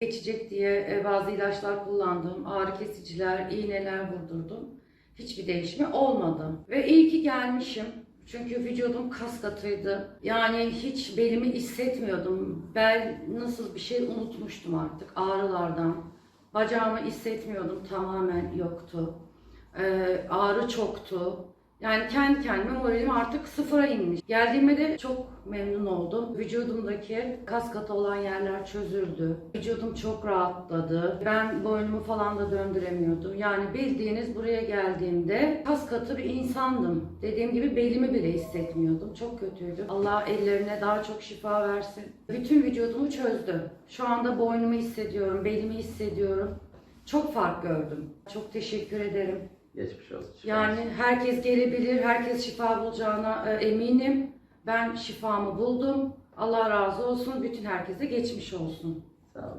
Geçecek diye e, bazı ilaçlar kullandım. Ağrı kesiciler, iğneler vurdurdum. Hiçbir değişme olmadı. Ve iyi ki gelmişim. Çünkü vücudum kas katıydı. Yani hiç belimi hissetmiyordum. Bel nasıl bir şey unutmuştum artık ağrılardan. Bacağımı hissetmiyordum tamamen yoktu. Ee, ağrı çoktu. Yani kendi kendime moralim artık sıfıra inmiş. Geldiğime de çok memnun oldum. Vücudumdaki kas katı olan yerler çözüldü. Vücudum çok rahatladı. Ben boynumu falan da döndüremiyordum. Yani bildiğiniz buraya geldiğimde kas katı bir insandım. Dediğim gibi belimi bile hissetmiyordum. Çok kötüydü. Allah ellerine daha çok şifa versin. Bütün vücudumu çözdü. Şu anda boynumu hissediyorum, belimi hissediyorum. Çok fark gördüm. Çok teşekkür ederim. Geçmiş olsun. şifa Yani olsun. herkes gelebilir, herkes şifa bulacağına e, eminim. Ben şifamı buldum. Allah razı olsun. Bütün herkese geçmiş olsun.